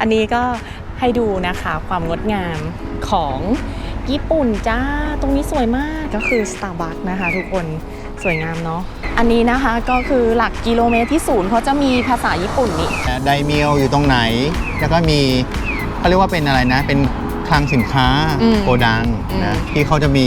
อันนี้ก็ให้ดูนะคะความงดงามของญี่ปุ่นจ้า ตรงนี้สวยมากก็คือ Starbucks นะคะ ทุกคนสวยงามเนาะอันนี้นะคะก็คือหลักกิโลเมตรที่ศูนย์เขาจะมีภาษาญี่ปุ่นนี่ไดเมียวอยู่ตรงไหน แล้วก็มีเขาเรียกว่าเป็นอะไรนะ เป็นคลังสินค้าอืมโกดังอืมนะที่เขาจะมี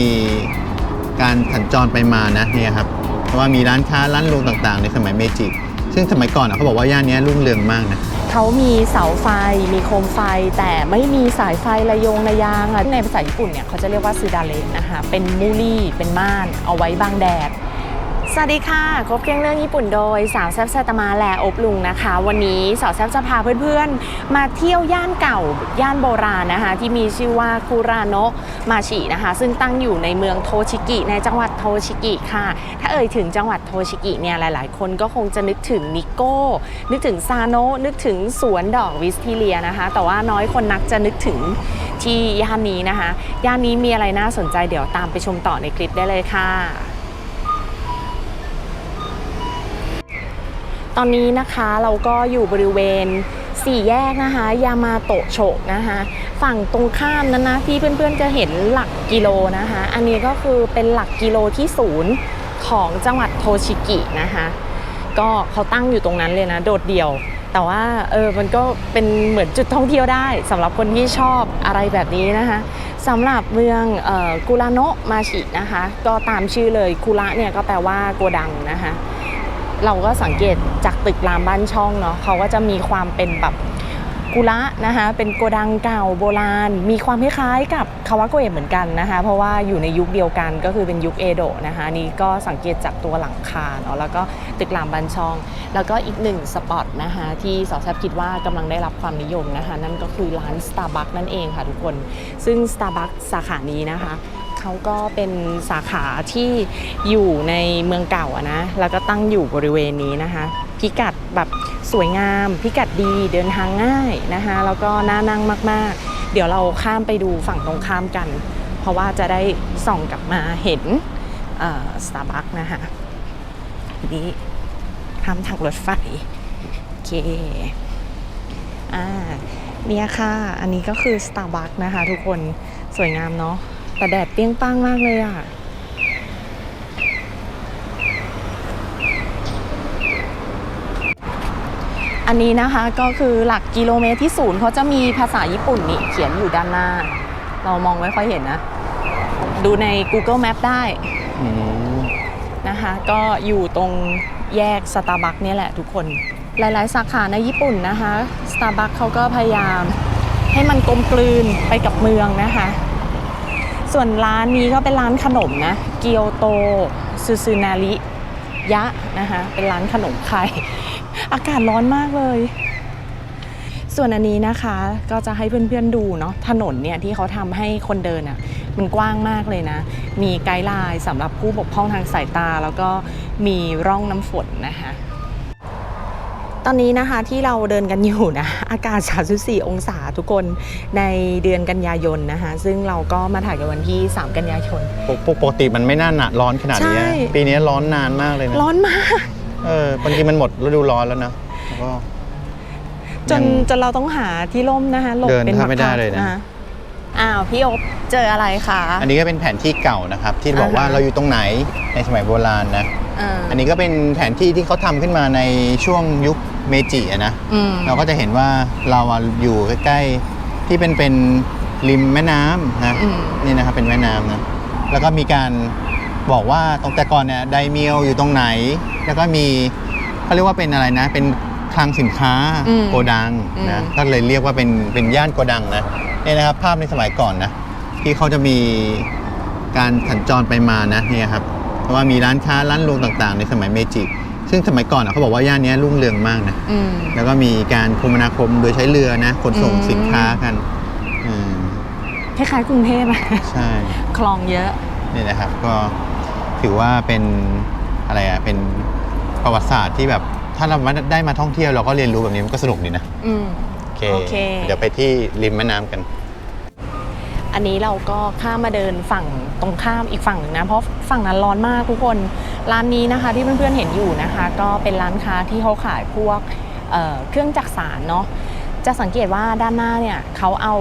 การสัญจรไปมานะเนี่ยครับเพราะว่ามีร้านค้าร้านรวงต่างๆ ในสมัยเมจิ ซึ่งสมัยก่อนอะเขาบอกว่าย่านเนี้ยรุ่งเรืองมากนะ เขามีเสาไฟ มีโคมไฟ แต่ไม่มีสายไฟระยงระยางอะในภาษาญี่ปุ่นเนี่ยเขาจะเรียกว่าซูดาเลนนะคะเป็นมูลี่เป็นม่านเอาไว้บังแดด สวัสดีค่ะ ครบเครื่องเรื่องญี่ปุ่นโดยสาวแซบแซตมาแลอบลุงนะคะ วันนี้สาวแซบจะพาเพื่อนๆ มาเที่ยวย่านเก่าย่านโบราณนะคะ ที่มีชื่อว่าคุราโนะมาชินะคะ ซึ่งตั้งอยู่ในเมืองโทชิกิ ในจังหวัดโทชิกิค่ะ ถ้าเอ่ยถึงจังหวัดโทชิกิเนี่ยหลายๆ คนก็คงจะนึกถึงนิโก้ นึกถึงซาโนะนึกถึงสวนดอกวิสทิเลียนะคะ แต่ว่าน้อยคนนักจะนึกถึงที่ย่านนี้นะคะ ย่านนี้มีอะไรน่าสนใจเดี๋ยวตามไปชมต่อในคลิปได้เลยค่ะ ตอนนี้นะคะเราก็อยู่บริเวณสี่แยกนะคะยามาโตโฉกนะคะฝั่งตรงข้ามนั้นนะที่เพื่อนๆจะเห็นหลักกิโลนะคะอันนี้ก็คือเป็นหลักกิโลที่ศูนย์ของจังหวัดโทชิกินะคะก็เขาตั้งอยู่ตรงนั้นเลยนะโดดเดี่ยว แต่ว่าเออมันก็เป็นเหมือนจุดท่องเที่ยวได้สำหรับคนที่ชอบอะไรแบบนี้นะคะสำหรับเมืองออกุราโนะมาชินะคะ ก็ตามชื่อเลยกุระเนี่ยก็แปลว่าโกดังนะคะ เราก็สังเกตจากตึกรามบ้านช่องเนาะเขาก็จะมีความเป็นแบบกุระนะคะเป็นโกดังเก่าโบราณ มีความคล้ายๆกับคาวาโกเอะเหมือนกันนะคะ เพราะว่าอยู่ในยุคเดียวกันก็คือเป็นยุคเอโดะนะคะนี่ก็สังเกตจากตัวหลังคาเนาะแล้วก็ตึกรามบ้านช่อง แล้วก็อีกหนึ่งสปอตนะคะที่สาวแซบคิดว่ากำลังได้รับความนิยมนะคะ นั่นก็คือร้าน Starbucks นั่นเองค่ะทุกคน ซึ่ง Starbucks สาขานี้นะคะ เขาก็เป็นสาขาที่อยู่ในเมืองเก่าอะนะ แล้วก็ตั้งอยู่บริเวณนี้นะคะ พิกัดแบบสวยงาม พิกัดดีเดินทางง่ายนะคะ แล้วก็น่านั่งมากๆ เดี๋ยวเราข้ามไปดูฝั่งตรงข้ามกัน เพราะว่าจะได้ส่องกลับมาเห็นสตาร์บัคนะคะนี้ข้ามทางรถไฟ โอเคอ่าเนี่ยค่ะ อันนี้ก็คือ Starbucks นะคะทุกคนสวยงามเนาะ แต่แดดเปรี้ยงป้างมากเลยอะ อันนี้นะคะก็คือหลักกิโลเมตรที่ศูนย์เขาจะมีภาษาญี่ปุ่นนี่เขียนอยู่ด้านหน้า เรามองไม่ค่อยเห็นนะ ดูใน Google Map ได้นะคะก็อยู่ตรงแยก Starbucks เนี่ยแหละทุกคน หลายๆ สาขาในญี่ปุ่นนะคะ Starbucks เขาก็พยายามให้มันกลมกลืนไปกับเมืองนะคะ ส่วนร้านนี้ก็เป็นร้านขนมนะ เกียวโตซูซูนาริยะนะคะเป็นร้านขนมไข่อากาศร้อนมากเลย ส่วนอันนี้นะคะก็จะให้เพื่อนๆดูเนาะถนนเนี่ยที่เขาทำให้คนเดินอะ่ะมันกว้างมากเลยนะ มีไกด์ไลน์สำหรับผู้บกพร่องทางสายตา แล้วก็มีร่องน้ำฝนนะคะ ตอนนี้นะคะที่เราเดินกันอยู่นะอากาศ 34 องศาทุกคนในเดือนกันยายนนะคะซึ่งเราก็มาถ่ายกันวันที่ 3 กันยายนปกปกติมันไม่น่าหนาร้อนขนาดนี้ใช่ปีนี้ร้อนนานมากเลยนะ ร้อนมากเออบางทีมันหมดฤดูร้อนแล้วนะแล้วก็จนยังจนเราต้องหาที่ร่มนะคะหลบเดินเป็นแทบไม่ได้เลยนะอ่อ้าวพี่อบเจออะไรคะ อันนี้ก็เป็นแผนที่เก่านะครับ ที่บอกว่าอ่าฮะเราอยู่ตรงไหนในสมัยโบราณนะอ่าอันนี้ก็เป็นแผนที่ที่เขาทำขึ้นมาในช่วงยุค เมจิอะนะ อืม เราก็จะเห็นว่าเราอะอยู่ใกล้ๆที่เป็นเป็นริมแม่น้ำนะอืม นี่นะครับเป็นแม่น้ำนะแล้วก็มีการบอกว่าตรงแต่ก่อนเนี่ยไดเมียวอยู่ตรงไหน แล้วก็มีเขาเรียกว่าเป็นอะไรนะ เป็นคลังสินค้าอืมโกดังอืมนะก็เลยเรียกว่าเป็นเป็นย่านโกดังนะนี่นะครับ ภาพในสมัยก่อนนะที่เขาจะมีการสัญจรไปมานะเนี่ยครับเพราะว่ามีร้านค้าร้านรวงต่างๆ ในสมัยเมจิ ซึ่งสมัยก่อนอะเขาบอกว่าย่านเนี้ยรุ่งเรืองมากนะ อืม แล้วก็มีการคมนาคมโดยใช้เรือนะขนส่งอืม สินค้ากันอืมคล้ายๆกรุงเทพอะ ใช่ คลองเยอะ นี่นะครับก็ถือว่าเป็นอะไรอะเป็นประวัติศาสตร์ที่แบบถ้าเราได้มาท่องเที่ยวเราก็เรียนรู้แบบนี้มันก็สนุกดีนะอืม โอเค โอเค เดี๋ยวไปที่ริมแม่น้ำกัน อันนี้เราก็ข้ามมาเดินฝั่งตรงข้ามอีกฝั่งหนึ่งนะ เพราะฝั่งนั้นร้อนมากทุกคน ร้านนี้นะคะที่เพื่อนๆเห็นอยู่นะคะ ก็เป็นร้านค้าที่เขาขายพวกเเครื่องจักสารเนาะ จะสังเกตว่าด้านหน้าเนี่ยเขาเอา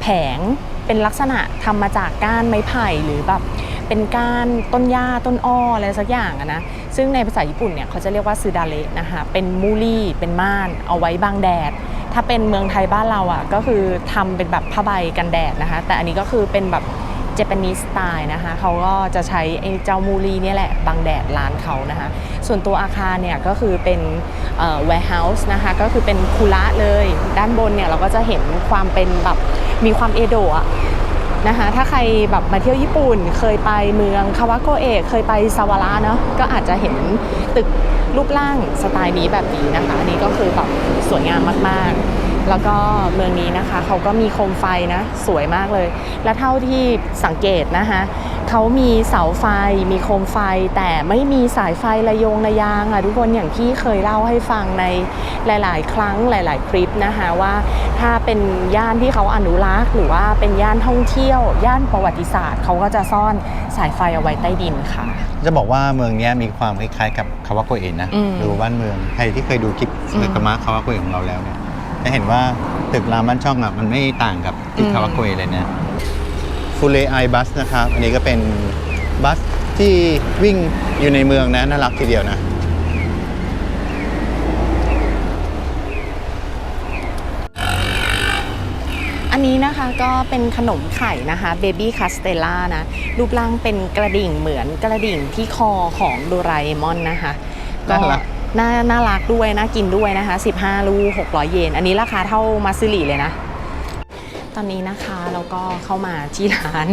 แผงเป็นลักษณะทำมาจากก้านไม้ไผ่หรือแบบ เป็นก้านต้นหญ้าต้นอ้ออะไรสักอย่างอะนะซึ่งในภาษาญี่ปุ่นเนี่ยเขาจะเรียกว่าซือดาเระนะคะเป็นมูลี่เป็นม่านเอาไว้บังแดด ถ้าเป็นเมืองไทยบ้านเราอะก็คือทำเป็นแบบผ้าใบกันแดดนะคะ แต่อันนี้ก็คือเป็นแบบเจแปนิสสไตล์นะคะเขาก็จะใช้ไอ้เจ้ามูลีเนี่ยแหละบังแดดร้านเขานะคะ ส่วนตัวอาคารเนี่ยก็คือเป็นเอ่อ warehouse นะคะก็คือเป็นคุระเลย ด้านบนเนี่ยเราก็จะเห็นความเป็นแบบมีความเอโดะ นะคะถ้าใครแบบมาเที่ยวญี่ปุ่น เคยไปเมืองคาวาโกเอะเคยไปซาวาระเนาะก็อาจจะเห็นตึกรูปร่างสไตล์นี้แบบนี้นะคะอันนี้ก็คือแบบสวยงามมากๆ แล้วก็เมืองนี้นะคะเขาก็มีโคมไฟนะสวยมากเลย และเท่าที่สังเกตนะคะ เขามีเสาไฟ มีโคมไฟ แต่ไม่มีสายไฟระโยงระยางอะทุกคนอย่างที่เคยเล่าให้ฟังในหลาย ๆ ครั้งหลาย ๆ คลิปนะคะว่าถ้าเป็นย่านที่เขาอนุรักษ์ หรือว่าเป็นย่านท่องเที่ยว ย่านประวัติศาสตร์เขาก็จะซ่อนสายไฟเอาไว้ใต้ดินค่ะ จะบอกว่าเมืองเนี้ยมีความคล้ายๆกับคาวาโกเอะนะอืมดูบ้านเมืองใครที่เคยดูคลิปอืมสึกามะคาวาโกเอะของเราแล้วเนี่ยจะเห็นว่าตึกรามบ้านช่องอะมันไม่ต่างกับตึกอืมคาวาโกเอะเลยนะ ฟูเลไอบัสนะครับ อันนี้ก็เป็นบัสที่วิ่งอยู่ในเมืองนะน่ารักทีเดียวนะ อันนี้นะคะก็เป็นขนมไข่นะคะเบบี้คาสเตล่านะ รูปร่างเป็นกระดิ่งเหมือนกระดิ่งที่คอของโดราเอมอนนะคะก็น่ารักน่าน่ารักด้วยน่ากินด้วยนะคะ 15 ลูก600 เยน อันนี้ราคาเท่ามาซิลีเลยนะต อนนี้นะคะเราก็เข้ามาที่ร้าน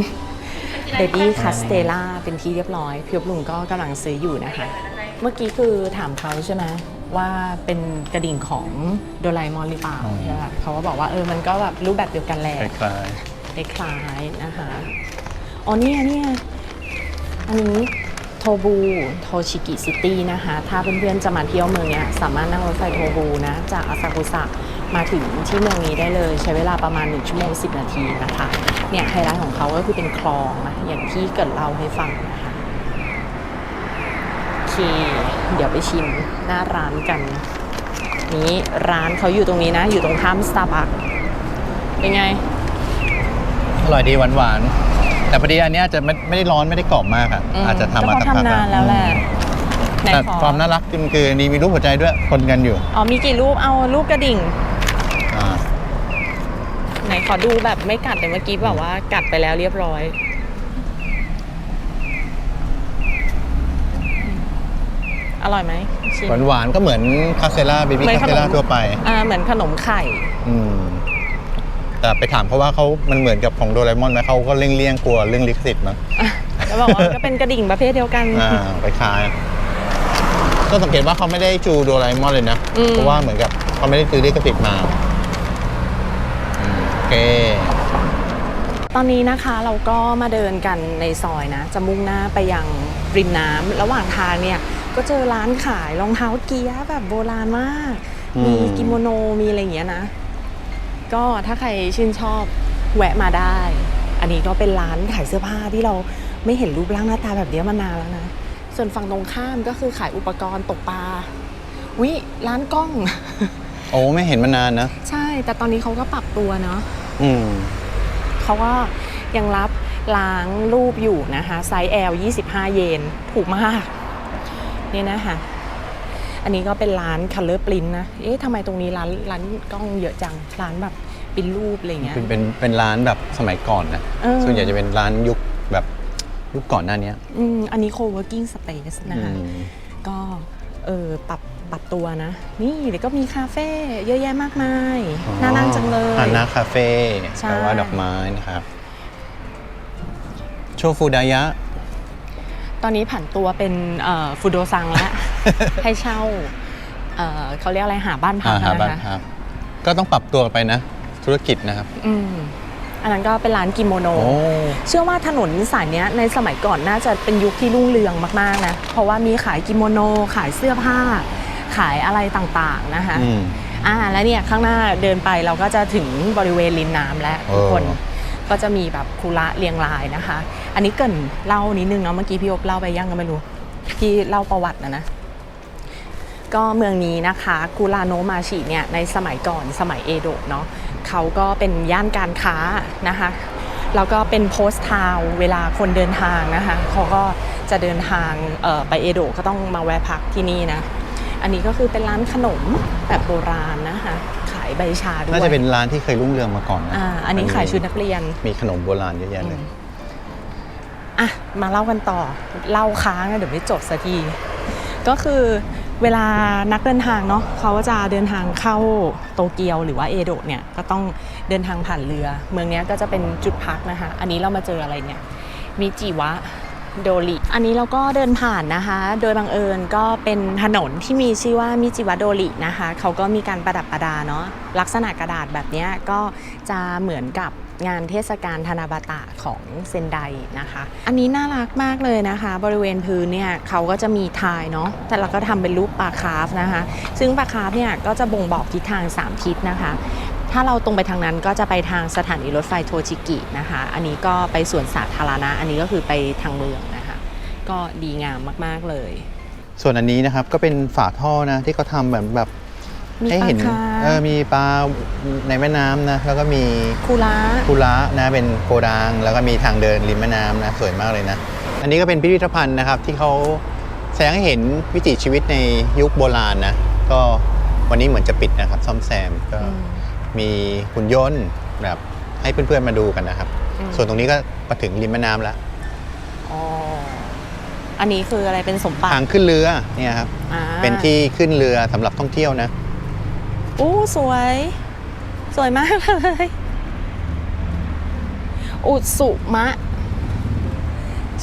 เบบี้คาสเตล่าเป็นที่เรียบร้อยพี่ยบลุงก็กำลังซื้ออยู่นะคะ เมื่อกี้คือถามเขาใช่ไหมว่าเป็นกระดิ่งของโดราเอมอนหรือเปล่าอืมใช่ปะเขาก็บอกว่าเออมันก็แบบรูปแบบเดียวกันแหละคล้ายคล้ายๆนะคะอ๋อเนี่ยเนี่ยอันนี้โท บูโทชิกิซิตี้นะคะ ถ้าเพื่อนๆจะมาเที่ยวเมืองเนี้ยสามารถนั่งรถไฟโทบูนะ จากอาซากุสะมาถึงที่เมืองนี้ได้เลย ใช้เวลาประมาณ 1 ชั่วโมง 10 นาทีนะคะ เนี่ยไฮไลท์ของเขาก็คือเป็นคลองนะอย่างที่เกิดเล่าให้ฟังนะคะโอเค เดี๋ยวไปชิมหน้าร้านกันนี้ร้านเขาอยู่ตรงนี้นะ อยู่ตรงข้ามสตาร์บัคเป็นไง อร่อยดีหวานๆ แต่พอดีอันเนี้ยอาจจะไม่ไม่ได้ร้อนไม่ได้กรอบมากอะมอาจจะทำมาก็สักเขาพักทำนานแล้วแหละไหนแต่ขอความน่ารักจริงคืออันนี่มีรูปหัวใจด้วยคนกันอยู่อ๋อมีกี่รูปเอารูปกระดิ่ง อ่าไหนขอดูแบบไม่กัดแต่เมื่อกี้แบบว่ากัดไปแล้วเรียบร้อย อร่อยไหมชิม หวานๆก็เหมือนคาเซล่าเบบี้เหมือนคาเซล่าขนมทั่วไป อ่าเหมือนขนมไข่ อืม แต่ไปถามเขาว่าเขามันเหมือนกับของโดราเอมอนไหมเขาก็เลี่ยงเลี่ยงๆกลัวเรื่องลิขสิทธิ์มั้งอะแล้วบอกว่าก็เป็นกระดิ่งประเภทเดียวกันอ่าไปขายก็สังเกตว่าเขาไม่ได้จูโดราเอมอนเลยนะอืมเพราะว่าเหมือนกับเขาไม่ได้ซื้อลิขสิทธิ์มาอืมโอเคตอนนี้นะคะเราก็มาเดินกันในซอยนะ จะมุ่งหน้าไปยังริมน้ำระหว่างทางเนี่ยก็เจอร้านขายรองเท้าเกียร์แบบโบราณมากอืมมีกิโมโนมีอะไรอย่างเงี้ยนะ ก็ถ้าใครชื่นชอบแวะมาได้ อันนี้ก็เป็นร้านขายเสื้อผ้าที่เราไม่เห็นรูปร่างหน้าตาแบบเนี้ยมานานแล้วนะ ส่วนฝั่งตรงข้ามก็คือขายอุปกรณ์ตกปลาวิร้านกล้อง โอ้ไม่เห็นมานานนะ ใช่ แต่ตอนนี้เขาก็ปรับตัวเนาะอืมเขาก็ยังรับล้างรูปอยู่นะคะ ไซส์ L 25 เยน ถูกมาก นี่นะคะ อันนี้ก็เป็นร้าน Color Print นะ เอ๊ะทำไมตรงนี้ร้านร้านกล้องเยอะจัง ร้านแบบปริ้นรูปอะไรเงี้ย เป็นเป็นเป็นร้านแบบสมัยก่อนนะเออ ส่วนใหญ่จะเป็นร้านยุคแบบยุคก่อนหน้าเนี้ยอืมอันนี้ co-working space นะคะ อืม ก็เออปรับปรับตัวนะ นี่เดี๋ยวก็มีคาเฟ่เยอะแยะมากมายน่านั่งจังเลยฮานาคาเฟ่ใช่ แปลว่าดอกไม้นะครับ โชฟูดายะ ตอนนี้ผันตัวเป็นฟูโดซังแล้ว ให้เช่าเอ่อเขาเรียกอะไรหาบ้านพักอ่าหาบ้านนะคะพักก็ต้องปรับตัวไปนะ ธุรกิจนะครับ อืมอันนั้นก็เป็นร้านกิโมโน โอ้เชื่อว่าถนนสายเนี้ยในสมัยก่อนน่าจะเป็นยุคที่รุ่งเรืองมากๆนะ เพราะว่ามีขายกิโมโน ขายเสื้อผ้า ขายอะไรต่างๆนะคะอืม อ่าแล้วเนี่ยข้างหน้าเดินไปเราก็จะถึงบริเวณริมน้ำแล้วทุกคนเออ ก็จะมีแบบคุระเรียงรายนะคะ อันนี้เกรินเล่านิดนึงเนาะเมื่อกี้พี่ยกเล่าไปยังก็ไม่รู้พี่เล่าประวัตินะนะ ก็เมืองนี้นะคะกุราโนมาชิเนี่ยในสมัยก่อนสมัยเอโดะเนาะเขาก็เป็นย่านการค้านะคะแล้วก็เป็นโพสต์ทาวน์เวลาคนเดินทางนะคะเขาก็จะเดินทางเอ่อไปเอโดะก็ต้องมาแวะพักที่นี่นะอันนี้ก็คือเป็นร้านขนมแบบโบราณนะคะขายใบชาด้วยน่าจะเป็นร้านที่เคยรุ่งเรืองมาก่อนนะอ่าอันนี้ขายชุดนักเรียน มีขนมโบราณเยอะแยะเลยอะมาเล่ากันต่อเล่าค้างนะเดี๋ยวไม่จบสักทีก็คือ เวลานักเดินทางเนาะเขาก็จะเดินทางเข้าโตเกียวหรือว่าเอโดะเนี่ยก็ต้องเดินทางผ่านเรือ เมืองนี้ก็จะเป็นจุดพักนะคะ อันนี้เรามาเจออะไรเนี่ยมิจิวะโดริอันนี้เราก็เดินผ่านนะคะ โดยบังเอิญก็เป็นถนนที่มีชื่อว่ามิจิวะโดรินะคะ เขาก็มีการประดับประดาเนาะลักษณะกระดาษแบบนี้ก็จะเหมือนกับ งานเทศกาลธนาบาตะของเซนไดนะคะ อันนี้น่ารักมากเลยนะคะ บริเวณพื้นเนี่ยเขาก็จะมีทายเนาะแต่เราก็ทำเป็นรูปปลาคาร์ฟนะคะ ซึ่งปลาคาร์ฟเนี่ยก็จะบ่งบอกทิศทาง 3 ทิศนะคะถ้าเราตรงไปทางนั้นก็จะไปทางสถานีรถไฟโทจิกินะคะ อันนี้ก็ไปสวนสาธารณะ อันนี้ก็คือไปทางเมืองนะคะ ก็ดีงามมาก ๆ เลย ส่วนอันนี้นะครับก็เป็นฝาท่อนะที่เขาทำแบบแบบ มีให้ปลาเห็นคาเออร์ฟมีปลาในแม่น้ำนะแล้วก็มีคูระคุระนะเป็นโกดังแล้วก็มีทางเดินริมแม่น้ำนะสวยมากเลยนะ อันนี้ก็เป็นพิพิธภัณฑ์นะครับที่เขาแสดงให้เห็นวิถีชีวิตในยุคโบราณนะก็วันนี้เหมือนจะปิดนะครับ ซ่อมแซมก็อืมมีหุ่นยนต์แบบให้เพื่อนๆมาดูกันนะครับ อืม ส่วนตรงนี้ก็มาถึงริมแม่น้ำแล้วอ๋ออันนี้คืออะไรเป็นสมบัติทางขึ้นเรือเนี่ยครับ อ่าเป็นที่ขึ้นเรือสำหรับท่องเที่ยวนะ อู้สวย สวยมากเลย อุสุมะ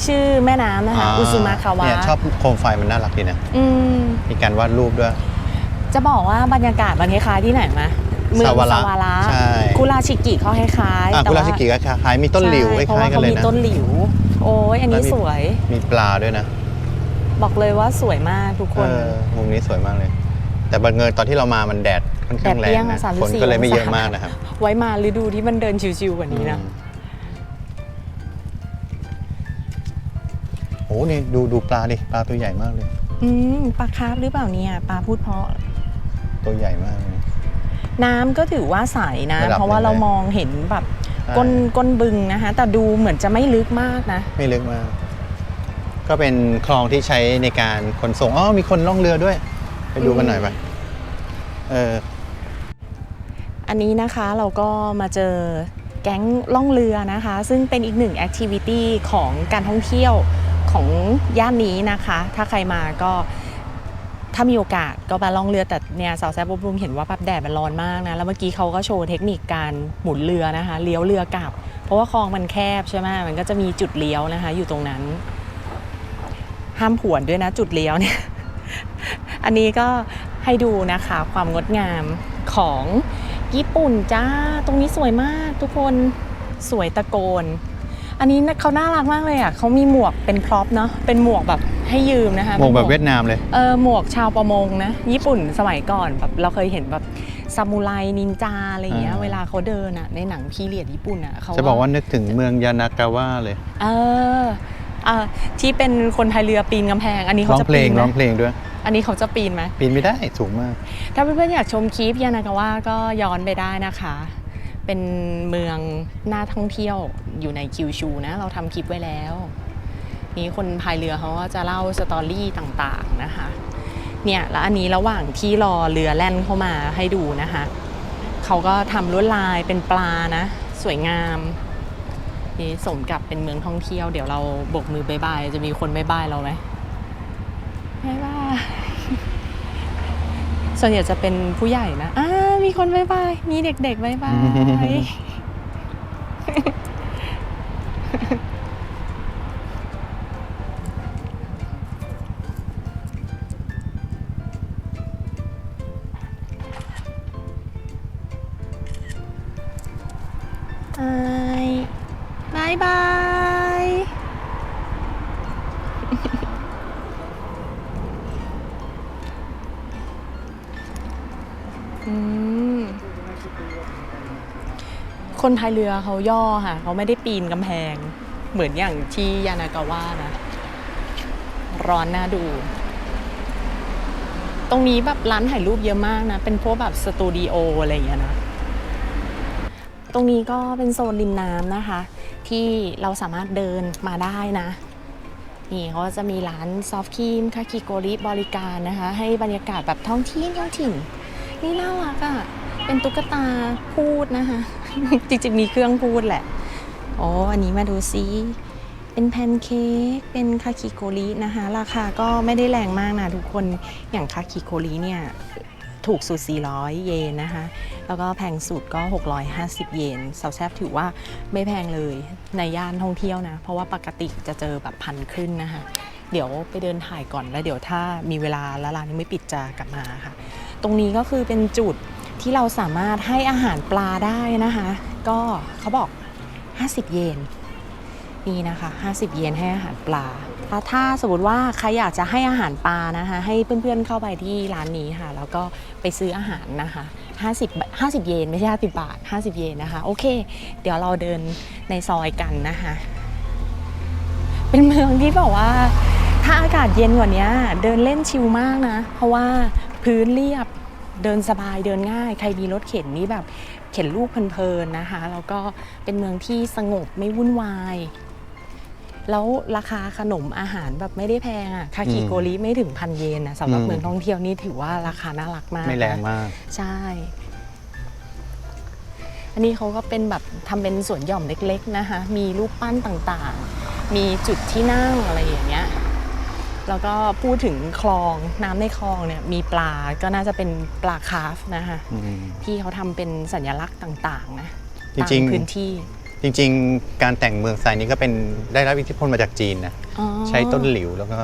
ชื่อแม่น้ำนะคะอุสุมะคาวะเนี่ยชอบโคมไฟมันน่ารักดีนะอืมมีการวาดรูปด้วย จะบอกว่าบรรยากาศมันคล้ายๆที่ไหนมะเมืองซาวาระซาวาระใช่คุราชิกิเขาคล้ายๆอะแต่กุราว่าชิกิก็คล้ายๆมีต้นหลิวคใช่เพราะล้าว่ายๆกันเขาเลยมีนะต้นหลิว โอ้ยอันนี้แล้วมีสวย มีปลาด้วยนะ บอกเลยว่าสวยมากทุกคเอนอมุมนี้สวยมากเลย แต่บังเอิญตอนที่เรามามันแดด ค่อนข้างแดดแรเปรี้ยงงนะอะ34คนก็เลยไม่เยอะองศาม มากนะครับ ไว้มาฤดูที่มันเดินชิวๆกว่านี้นะอืมโอ้นี่ดูดูปลาดิ ปลาตัวใหญ่มากเลย อืมปลาคาร์ฟหรือเปล่าเนี่ยปลาพูดเพราะ ตัวใหญ่มากเลย น้ำก็ถือว่าใสนะ ระดับเพราะว่าหนึ่งเลยเรามองเห็นแบบใช่ ก้นก้นบึงนะคะ แต่ดูเหมือนจะไม่ลึกมากนะ ไม่ลึกมาก ก็เป็นคลองที่ใช้ในการขนส่ง อ๋อ มีคนล่องเรือด้วย ไปดูกันหน่อยไป เออ อันนี้นะคะเราก็มาเจอแก๊งล่องเรือนะคะ ซึ่งเป็นอีกหนึ่งแอคทิวิตี้ของการท่องเที่ยวของย่านนี้นะคะ ถ้าใครมาก็ถ้ามีโอกาสก็มาล่องเรือแต่เนี่ยสาวแซ่บบุมเห็นว่าแบบแดดมันร้อนมากนะแล้วเมื่อกี้เขาก็โชว์เทคนิคการหมุนเรือนะคะเลี้ยวเรือกลับ เพราะว่าคลองมันแคบใช่ไหมมันก็จะมีจุดเลี้ยวนะคะ อยู่ตรงนั้น ห้ามผวนด้วยนะจุดเลี้ยวเนี่ย อันนี้ก็ให้ดูนะคะความงดงามของ ญี่ปุ่นจ้า ตรงนี้สวยมากทุกคนสวยตะโกน อันนี้เขาน่ารักมากเลยอะเขามีหมวกเป็นพร็อพเนาะเป็นหมวกแบบให้ยืมนะคะหมวกแบบป็นเวียดนามเลยเออหมวกชาวประมงนะ ญี่ปุ่นสมัยก่อนแบบเราเคยเห็นแบบซามูไรนินจาอะไรอย่างเงี้ยอ่าเวลาเขาเดินอะในหนังพีเรียดญี่ปุ่นอะเขาจะบอกว่านึกถึงเมืองยานากาวะเลย เออเออที่เป็นคนพายเรือปีนกำแพง อันนี้ร้เขาองจะเพลปีงนไหมร้องเพลงด้วย อันนี้เขาจะปีนไหม ปีนไม่ได้สูงมาก ถ้าเพื่อนๆอยากชมคลิปยานากาวะก็ย้อนไปได้นะคะ เป็นเมืองน่าท่องเที่ยวอยู่ในคิวชูนะ เราทำคลิปไว้แล้ว นี่คนพายเรือเขาก็จะเล่าสตอรี่ต่างๆนะคะ เนี่ยแล้วอันนี้ระหว่างที่รอเรือแล่นเข้ามาให้ดูนะคะ เขาก็ทำลวดลายเป็นปลานะ สวยงาม นี่สมกับเป็นเมืองท่องเที่ยวเดี๋ยวเราโบกมือบายบายจะมีคนบายบายเราไหมบายบายส่วนใหญ่จะเป็นผู้ใหญ่นะอ่ามีคนบายบาย มีเด็กๆบายบายายบายคนพายเรือเขาย่อค่ะ เขาไม่ได้ปีนกำแพง เหมือนอย่างที่ยานากาวะนะ ร้อนน่าดู ตรงนี้แบบร้านถ่ายรูปเยอะมากนะ เป็นพวกแบบสตูดิโออะไรอย่างเงี้ยนะ ตรงนี้ก็เป็นโซนริมน้ำนะคะ ที่เราสามารถเดินมาได้นะ นี่เขาจะมีร้านซอฟต์ครีมคาคิโกริบริการนะคะ ให้บรรยากาศแบบท้องที่ท้องถิ่น นี่น่ารักอะ่ะ เป็นตุ๊กตาพูดนะคะ จริงๆมีเครื่องพูดแหละอ้อันนี้มาดูซิเป็นแพนเค้ก เป็นคาคิโกรินะคะ ราคาก็ไม่ได้แรงมากนะทุกคน อย่างคาคิโกริเนี่ย ถูกสุด 400 เยนนะคะ แล้วก็แพงสุดก็ 650 เยนเซาแซบถือว่าไม่แพงเลยในย่านท่องเที่ยวนะ เพราะว่าปกติจะเจอแบบพันขึ้นนะคะ เดี๋ยวไปเดินถ่ายก่อนแล้วเดี๋ยวถ้ามีเวลาแล้วร้านยังไม่ปิดจะกลับมาค่ะ ตรงนี้ก็คือเป็นจุดที่เราสามารถให้อาหารปลาได้นะคะ ก็เขาบอก 50 เยน นี่นะคะ 50 เยนให้อาหารปลา ถ้าถาสมมติว่าใครอยากจะให้อาหารปลานะคะ ให้เพื่อนๆเข้าไปที่ร้านนี้ค่ะ แล้วก็ไปซื้ออาหารนะคะ 50 50 เยนไม่ใช่ 50 บาท 50 เยนนะคะ โอเค เดี๋ยวเราเดินในซอยกันนะคะ เป็นเมืองที่บอกว่า ถ้าอากาศเย็นกว่านี้เดินเล่นชิลมากนะ เพราะว่าพื้นเรียบเดินสบายเดินง่าย ใครมีรถเข็นนี่แบบเข็นลูกเพลินๆนะคะ แล้วก็เป็นเมืองที่สงบไม่วุ่นวาย แล้วราคาขนมอาหารแบบไม่ได้แพงอะคาคิโกริไม่ถึงพันเยนนะสำหรับอืมเมืองท่องเที่ยวนี่ถือว่าราคาน่ารักมากไม่แรงนะมาก ใช่ อันนี้เขาก็เป็นแบบทำเป็นสวนหย่อมเล็ก ๆ นะคะ มีรูปปั้นต่างๆ มีจุดที่นั่งอะไรอย่างเงี้ยแล้วก็พูดถึงคลองน้ำในคลองเนี่ยมีปลาก็น่าจะเป็นปลาคาร์ฟนะคะอืมที่เขาทำเป็นสัญลักษณ์ต่างๆนะจริงๆตามพื้นที่ จริงๆ การแต่งเมืองทรายนี้ก็เป็นได้รับอิทธิพลมาจากจีนนะอ๋อ ใช้ต้นหลิวแล้วก็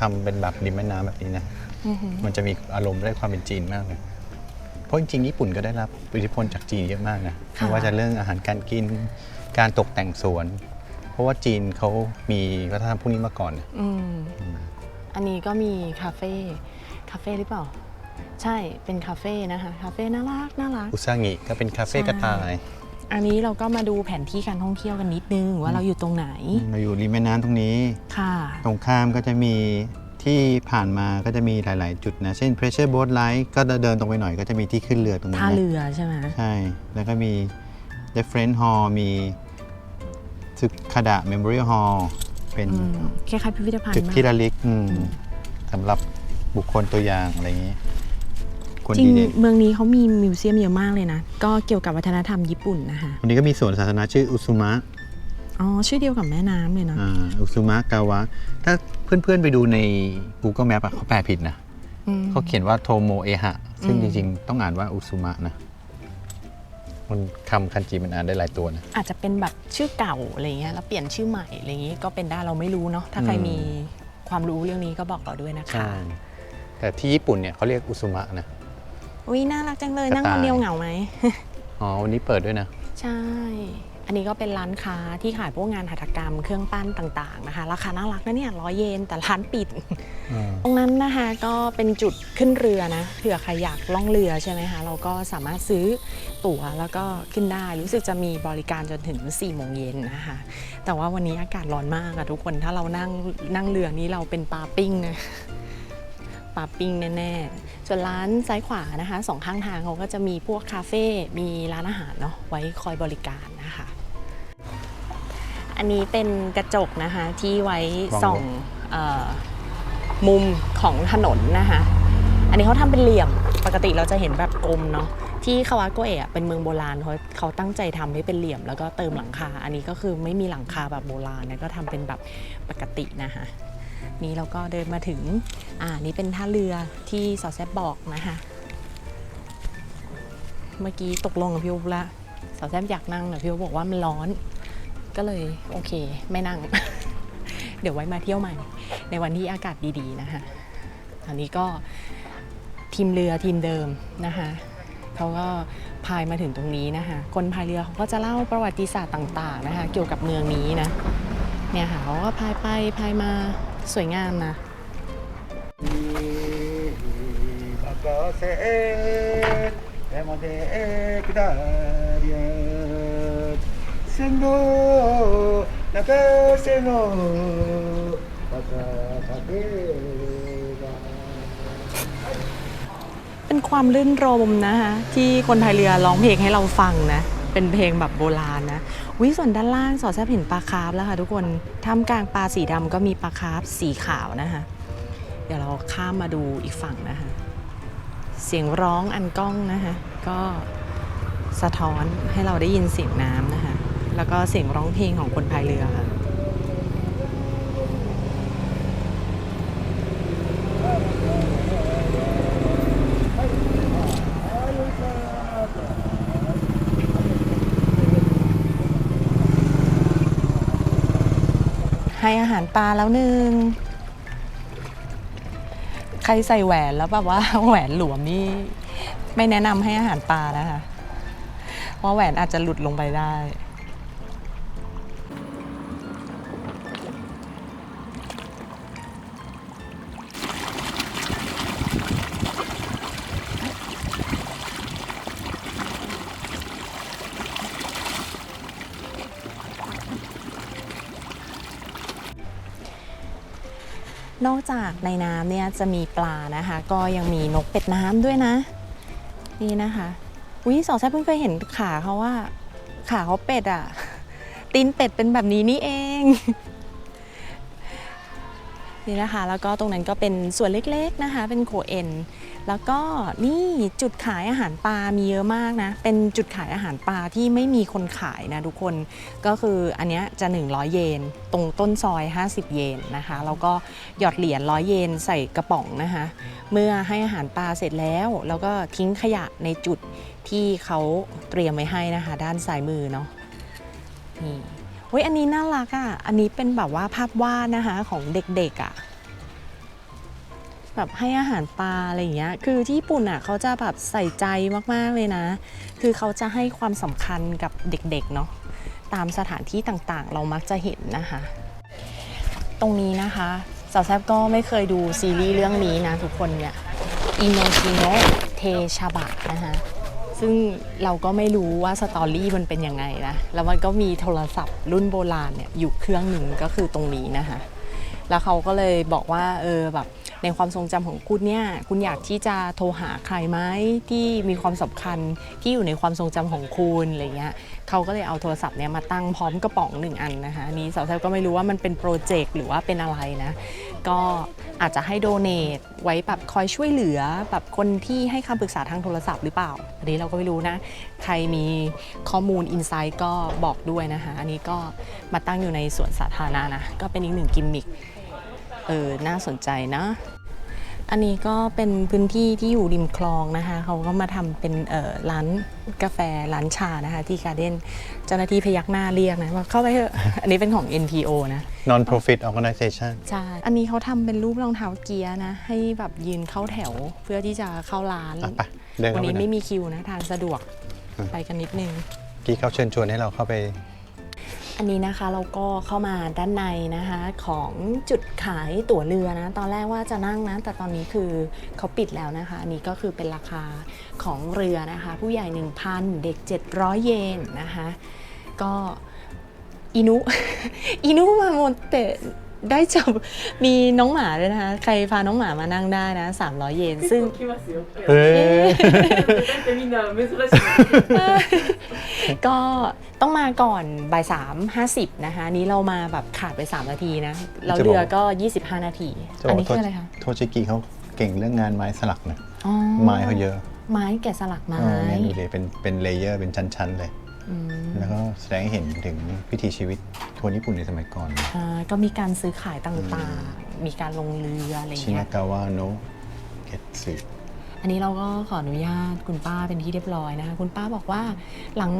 ทำเป็นแบบริมแม่น้ำแบบนี้นะอือหือมันจะมีอารมณ์ได้ความเป็นจีนมากเลยเพราะจริงๆญี่ปุ่นก็ได้รับอิทธิพลจากจีนเยอะมากนะไม่ว่าจะเรื่องอาหารการกินการตกแต่งสวน เพราะว่าจีนเขามีวัฒนธรรมพวกนี้มาก่อนนะอืมอันนี้ก็มีคาเฟ่คาเฟ่หรือเปล่า ใช่เป็นคาเฟ่นะคะ คาเฟ่น่ารักน่ารัก อุซางิก็เป็นคาเฟ่ใช่ กระต่าย อันนี้เราก็มาดูแผนที่การท่องเที่ยวกันนิดนึงว่าเราอยู่ตรงไหน เราอยู่ริมแม่น้ำตรงนี้ ค่ะ ตรงข้ามก็จะมีที่ผ่านมาก็จะมีหลาย ๆ จุดนะ เช่น Pressure Boat Light ก็เดินตรงไปหน่อยก็จะมีที่ขึ้นเรือตรงนี้ท่านะเรือใช่ไหมใช่ แล้วก็มี Different Hall มีซึกคาดะ Memorial Hall เป็นอืมคล้ายๆพิพิธภัณฑ์จุดมากที่ระลึกอืมสำหรับบุคคลตัวอย่างอะไรอย่างนี้ คนจริงดีเด่นเมืองนี้เขามีมิวเซียมเยอะมากเลยนะ ก็เกี่ยวกับวัฒนธรรมญี่ปุ่นนะคะวันนี้ก็มีสวนสาธารณะชื่ออุซุมะอ๋อชื่อเดียวกับแม่น้ำเลยเนาะอ่าอุซุมะกาวะ ถ้าเพื่อนๆไปดูใน Google Map อะเขาแปลผิดนะอืม เขาเขียนว่าโทโมเอหะซึ่งอืจมริงๆ ต้องอ่านว่าอุซุมะนะมันคำคันจีมันอ่านได้หลายตัวนะ อาจจะเป็นแบบชื่อเก่าอะไรเงี้ยแล้วเปลี่ยนชื่อใหม่อะไรเงี้ยก็เป็นได้เราไม่รู้เนาะถ้าใครอืม มีความรู้เรื่องนี้ก็บอกเราด้วยนะคะ แต่ที่ญี่ปุ่นเนี่ยเขาเรียกอุซุมะนะ อุ้ยน่ารักจังเลยกระนั่งคนต่ายเดียวเหงาไหม อ๋อ วันนี้เปิดด้วยนะ ใช่ อันนี้ก็เป็นร้านค้าที่ขายพวกงานหัตถกรรมเครื่องปั้นต่างๆนะคะ ราคาน่ารักนะเนี่ยร้อยเยนแต่ร้านปิด ตรงนั้นนะคะก็เป็นจุดขึ้นเรือนะเผื่อใครอยากล่องเรือใช่ไหมคะ เราก็สามารถซื้อตั๋วแล้วก็ขึ้นได้ รู้สึกจะมีบริการจนถึง4ี่โมงเย็นนะคะ แต่ว่าวันนี้อากาศร้อนมากอะทุกคน ถ้าเรานั่งนั่งเรือนี้เราเป็นปลาปิ้งนะ ปลาปิ้งแน่ๆ ส่วนร้านซ้ายขวานะคะสองข้างทางเขาก็จะมีพวกคาเฟ่มีร้านอาหารเนาะไว้คอยบริการนะคะ อันนี้เป็นกระจกนะคะที่ไว้ส่องเออมุมของถนนนะคะอันนี้เขาทำเป็นเหลี่ยมปกติเราจะเห็นแบบกลมเนาะที่คาวาโกเอะเป็นเมืองโบราณเขาเขาตั้งใจทำให้เป็นเหลี่ยมแล้วก็เติมหลังคา อันนี้ก็คือไม่มีหลังคาแบบโบราณนะก็ทำเป็นแบบปกตินะคะ นี่เราก็เดินมาถึงอ่านี่เป็นท่าเรือที่สอแซบบอกนะคะเมื่อกี้ตกลงกับพี่อุ๊บละสอแซบอยากนั่งแต่พี่อุ๊บบอกว่ามันร้อน ก็เลยโอเคไม่นั่ง เดี๋ยวไว้มาเที่ยวใหม่ ในวันที่อากาศดีๆนะคะตอนนี้ก็ทีมเรือทีมเดิมนะคะเขาก็พายมาถึงตรงนี้นะคะคนพายเรือเขาก็จะเล่าประวัติศาสตร์ต่าง ๆนะคะ เกี่ยวกับเมืองนี้นะเนี่ยค่ะเขาก็พายไปพายมา สวยงามนะ เป็นความลื่นรมนะคะที่คนไทยเรือร้องเพลงให้เราฟังนะ เป็นเพลงแบบโบราณนะวิส่วนด้านล่างสอดแทบเห็นปลาคาร์ฟแล้วค่ะทุกคนท่ามกลางปลาสีดำก็มีปลาคาร์ฟสีขาวนะคะเดี๋ยวเราข้ามมาดูอีกฝั่งนะคะเสียงร้องอันก้องนะคะก็สะท้อนให้เราได้ยินเสียงน้ำนะคะแล้วก็เสียงร้องเพลงของคนพายเรือค่ะ อาหารปลาแล้วหนึ่ง ใครใส่แหวนแล้วแบบว่า แหวนหลวมนี่ไม่แนะนำให้อาหารปลานะคะ เพราะแหวนอาจจะหลุดลงไปได้ นอกจากในน้ำเนี่ยจะมีปลานะคะ ก็ยังมีนกเป็ดน้ำด้วยนะ นี่นะคะอุ้ยสองแซ่เพิ่งเคยเห็นขาเขาว่า ขาเขาเป็ดอะ่ะตีนเป็ดเป็นแบบนี้นี่เองนี่นะคะแล้วก็ตรงนั้นก็เป็นส่วนเล็กๆนะคะ เป็นโคเอ็น แล้วก็นี่จุดขายอาหารปลามีเยอะมากนะ เป็นจุดขายอาหารปลาที่ไม่มีคนขายนะทุกคนก็คืออันเนี้ยจะ 100 เยน ตรงต้นซอย 50 เยนนะคะ แล้วก็หยอดเหรียญ100เยนใส่กระป๋องนะคะ เมื่อให้อาหารปลาเสร็จแล้ว แล้วก็ทิ้งขยะในจุดที่เขาเตรียมไว้ให้นะคะ ด้านซ้ายมือเนาะนี่เฮ้ยอันนี้น่ารักอะ่ะ อันนี้เป็นแบบว่าภาพวาดนะคะของเด็กๆอะ่ะ แบบให้อาหารปลาอะไรอย่างเงี้ย คือที่ญี่ปุ่นอะเขาจะแบบใส่ใจมากๆเลยนะ คือเขาจะให้ความสำคัญกับเด็กๆเนาะ ตามสถานที่ต่างๆ เรามักจะเห็นนะคะ ตรงนี้นะคะสาวแซบก็ไม่เคยดูซีรีส์เรื่องนี้นะทุกคนเนี่ยอินโนชิโนเทชาบะนะคะซึ่งเราก็ไม่รู้ว่าสตอรี่มันเป็นยังไงนะ แล้วมันก็มีโทรศัพท์รุ่นโบราณเนี่ยอยู่เครื่องหนึ่งก็คือตรงนี้นะคะ แล้วเขาก็เลยบอกว่าเออแบบ ในความทรงจำของคุณเนี่ยคุณอยากที่จะโทรหาใครไหมที่มีความสำคัญที่อยู่ในความทรงจำของคุณอะไรเงี้ยเขาก็เลยเอาโทรศัพท์เนี่ยมาตั้งพร้อมกระป๋องหนึ่งอันนะคะนนี้สาวแซวก็ไม่รู้ว่ามันเป็นโปรเจกต์หรือว่าเป็นอะไรนะก็อาจจะให้โดเนทไว้แบบคอยช่วยเหลือแบบคนที่ให้คำปรึกษาทางโทรศัพท์หรือเปล่า อันนี้เราก็ไม่รู้นะ ใครมีข้อมูลอินไซต์ก็บอกด้วยนะคะ อันนี้ก็มาตั้งอยู่ในสวนสาธารณะนะ ก็เป็นอีกหนึ่งกิมมิค เออ น่าสนใจนะ อันนี้ก็เป็นพื้นที่ที่อยู่ริมคลองนะคะ เขาก็มาทำเป็นเอ่อร้านกาแฟร้านชานะคะ ที่การ์เด้นเจ้าหน้าที่พยักหน้าเรียกนะว่าเข้าไปเถอะอันนี้เป็นของ NPO นะ non profit organization ใช่ อันนี้เขาทำเป็นรูปรองเท้าเกียร์นะ ให้แบบยืนเข้าแถวเพื่อที่จะเข้าร้านอะไปเดินวันเข้าไปนี้หน่อไม่ยมีคิวนะทางสะดวกอืมไปกันนิดนึง กี้เขาเชิญชวนให้เราเข้าไป อันนี้นะคะเราก็เข้ามาด้านในนะคะของจุดขายตั๋วเรือนะ ตอนแรกว่าจะนั่งนะ แต่ตอนนี้คือเขาปิดแล้วนะคะ อันนี้ก็คือเป็นราคาของเรือนะคะ ผู้ใหญ่ 1,000 เด็ก 700 เยนนะคะ ก็อินุ อินุมาโมเต ได้จบมีน้องหมาด้วยนะคะ ใครพาน้องหมามานั่งได้นะ 300 เยน ซึ่ง 来ますよ。เฮ้ย だってみんな珍しい。 ก็ต้องมาก่อนบ่ายสามห้าสิบนะคะอันนี้เรามาแบบขาดไป 3 นาทีนะแล้วเรือก็ 25 นาที จะบ อั อน ก นี้คืออะไรคะ โทชิกิเขาเก่งเรื่องงานไม้สลักนะ อ๋อ ไม้เขาเยอะ ไม้แกะสลักไม้ เออเนี่ยดูเลยเป็นเป็นเลเยอร์เป็นชั้น ๆ เลย อืม แล้วก็แสดงให้เห็นถึงวิถีชีวิตคนญี่ปุ่นในสมัยก่อน อ่าก็มีการซื้อขายต่างๆ มีการลงเรืออะไรชิเงี้นาย กาวะโนะเกตสึ อันนี้เราก็ขออนุญาตคุณป้าเป็นที่เรียบร้อยนะคะ คุณป้าบอกว่าหลัง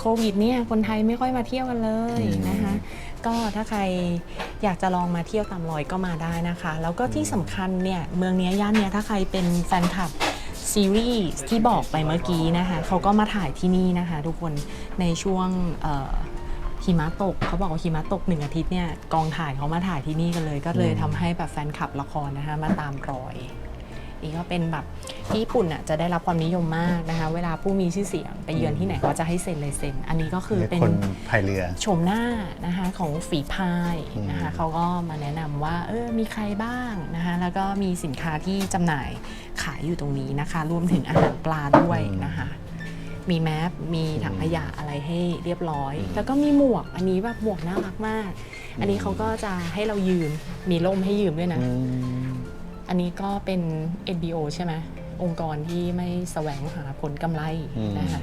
โควิดเนี่ยคนไทยไม่ค่อยมาเที่ยวกันเลยนะคะก็ถ้าใครอยากจะลองมาเที่ยวตามรอยก็มาได้นะคะ แล้วก็ที่สำคัญเนี่ยเมืองเนี้ยย่านเนี้ยถ้าใครเป็นแฟนคลับ ซีรีส์ที่บอกไปเมื่อกี้นะคะเขาก็มาถ่ายที่นี่นะคะ ทุกคนในช่วงเอ่อหิมะตกเขาบอกว่าหิมะตกหนึ่งอาทิตย์เนี่ยกองถ่ายเขามาถ่ายที่นี่กันเลย ก็เลยทำให้แบบแฟนคลับละครนะคะมาตามรอย นี่ก็เป็นแบบที่ญี่ปุ่นอะจะได้รับความนิยมมากนะคะ เวลาผู้มีชื่อเสียงไปเยือนที่ไหนก็จะให้เซ็นลายเซ็น อันนี้ก็คือเป็นคนพายเรือโฉมหน้านะคะของฝีพายนะคะเขาก็มาแนะนำว่าเออมีใครบ้างนะคะแล้วก็มีสินค้าที่จำหน่ายขายอยู่ตรงนี้นะคะ รวมถึงอาหารปลาด้วยนะคะมีแมปมีถังขยะอะไรให้เรียบร้อย แล้วก็มีหมวก อันนี้แบบหมวกน่ารักมาก อันนี้เขาก็จะให้เรายืม มีร่มให้ยืมด้วยนะ อันนี้ก็เป็น NBO ใช่ไหมองค์กรที่ไม่แสวงหาผลกำไรนะคะ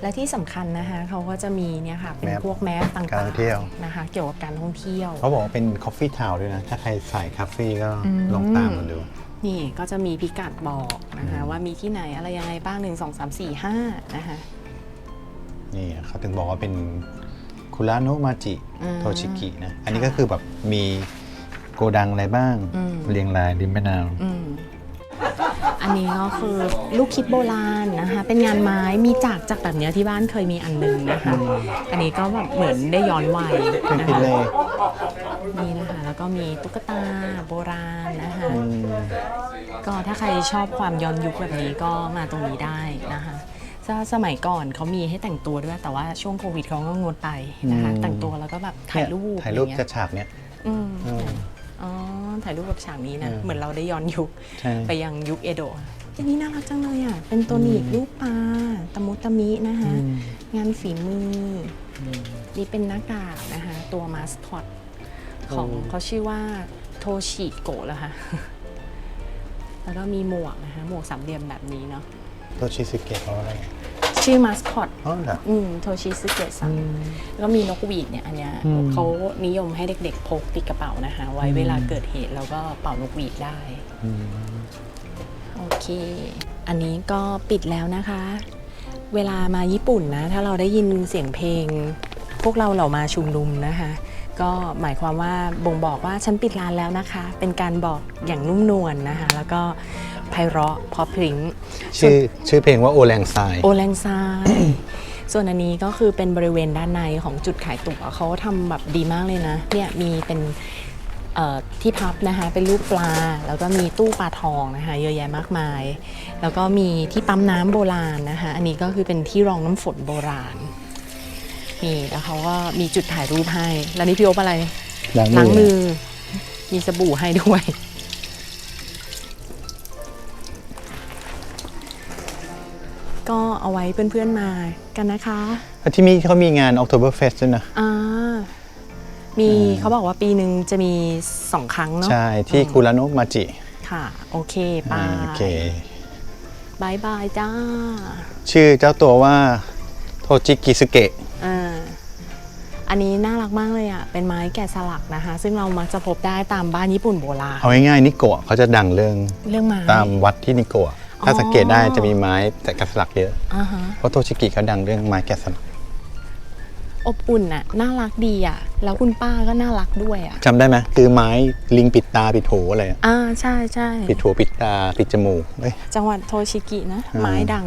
และที่สำคัญนะคะเขาก็จะมีเนี่ยค่ะเป็นแมพพวกแมสต่างการท่องเที่ยวๆนะคะเกี่ยวกับการท่องเที่ยว เขาบอกว่าเป็น Coffee Town ด้วยนะ ถ้าใครสายคาเฟ่ก็อืม ลองตามมาดู นี่ก็จะมีพิกัดบอกนะคะ ว่ามีที่ไหนอะไรยังไงบ้าง 1 2 3 4 5นะคะ นี่เขาถึงบอกว่าเป็น คุระโนะมาจิอืมโทชิกินะ อันนี้ก็คือแบบมีโกดังอะไรบ้างอืมเรียงรายริมแม่น้อืมอันนี้ก็คือลูกคิดโบราณนะคะ เป็นงานไม้มีจากจากแบบเนี้ยที่บ้านเคยมีอันหนึงนะคะ อันนี้ก็แบบเหมือนได้ย้อนวัยำเครื่องนะคิดคะเลขนี่นะคะแล้วก็มีตุ๊กตาโบราณนะคะอืมก็ถ้าใครชอบความย้อนยุคแบบนี้ก็มาตรงนี้ได้นะคะ ถ้าสมัยก่อนเขามีให้แต่งตัวด้วย แต่ว่าช่วงโควิดเขาก็งดไปนะคะอืมแต่งตัวแล้วก็แบบถ่ายรูปเนี่ยถ่ายรูปอจะงเงี้ฉากเนี้ยอืมอืมอ๋อถ่ายรูปกับฉากนี้นะเออเหมือนเราได้ย้อนยุคใช่ไปยังยุคเอโดะอันนี้น่ารักจังเลยอะเป็นตัวหนีบรูปปลาตะมุตะมินะคะอืมงานฝีมืออนี่เป็นหน้ากากนะคะตัวมาสคอตของเขาชื่อว่าโทชิโกะเหรอคะแล้วก็มีหมวกนะคะหมวกสามเหลี่ยมแบบนี้เนาะโทชิซึเกะเขาอะไร ชื่อมาสคอตอ๋อเหรอ อืมโทชิซึเกะซังแล้วก็มีนกหวีดเนี่ยอันเนี้ยอืม เขานิยมให้เด็กๆพกติดกระเป๋านะคะ ไว้เวลาเกิดเหตุแล้วก็เป่านกหวีดได้ อืมโอเค อันนี้ก็ปิดแล้วนะคะ เวลามาญี่ปุ่นนะ ถ้าเราได้ยินเสียงเพลง พวกเราเหล่ามาชุมนุมนะคะ ก็หมายความว่าบ่งบอกว่าฉันปิดร้านแล้วนะคะ เป็นการบอกอย่างนุ่มนวลนะคะ แล้วก็ไพเราะเพอพริ้งชื่อชื่อเพลงว่าโอแรงไซโอแลนซายส่วนอันนี้ก็คือเป็นบริเวณด้านในของจุดขายตั๋วเขาทำแบบดีมากเลยนะเนี่ยมีเป็นเอ่อที่พับนะคะเป็นรูปปลา แล้วก็มีตู้ปลาทองนะคะเยอะแยะมากมาย แล้วก็มีที่ปั๊มน้ำโบราณนะคะอันนี้ก็คือเป็นที่รองน้ำฝนโบราณ นี่แล้วเขาก็มีจุดถ่ายรูปให้ แล้วนี่พี่โอ๊บอะไรล้างมือ มีสบู่ให้ด้วย ก็เอาไว้เพื่อนๆมากันนะคะแล้วที่มีเขามีงาน October Fest ด้วยนะอ่ามีเขาบอกว่าปีหนึ่งจะมีสองครั้งเนาะใช่ที่คุระโนะมาจิ ค่ะ โอเคไปอ่าโอเคบายบายจ้า ชื่อเจ้าตัวว่าโทจิกิสึเกะอ่า อันนี้น่ารักมากเลยอะ เป็นไม้แกะสลักนะคะ ซึ่งเรามักจะพบได้ตามบ้านญี่ปุ่นโบราณ เอาง่ายๆนิโกะเขาจะดังเรื่องเรื่องไม้ ตามวัดที่นิโกะถ้าอ๋อสังเกตได้จะมีไม้แต่กระสลักเยอะ อ่าฮะ เพราะโทชิกิเขาดังเรื่องไม้แกะสลักอบอุ่นอะ น่ารักดีอะ แล้วคุณป้าก็น่ารักด้วยอะ จำได้ไหมคือไม้ลิงปิดตาปิดหูอะไรอะอ่า ใช่ใช่ ปิดหูปิดตาปิดจมูกเอ้ย จังหวัดโทชิกินะอ่าไม้ดัง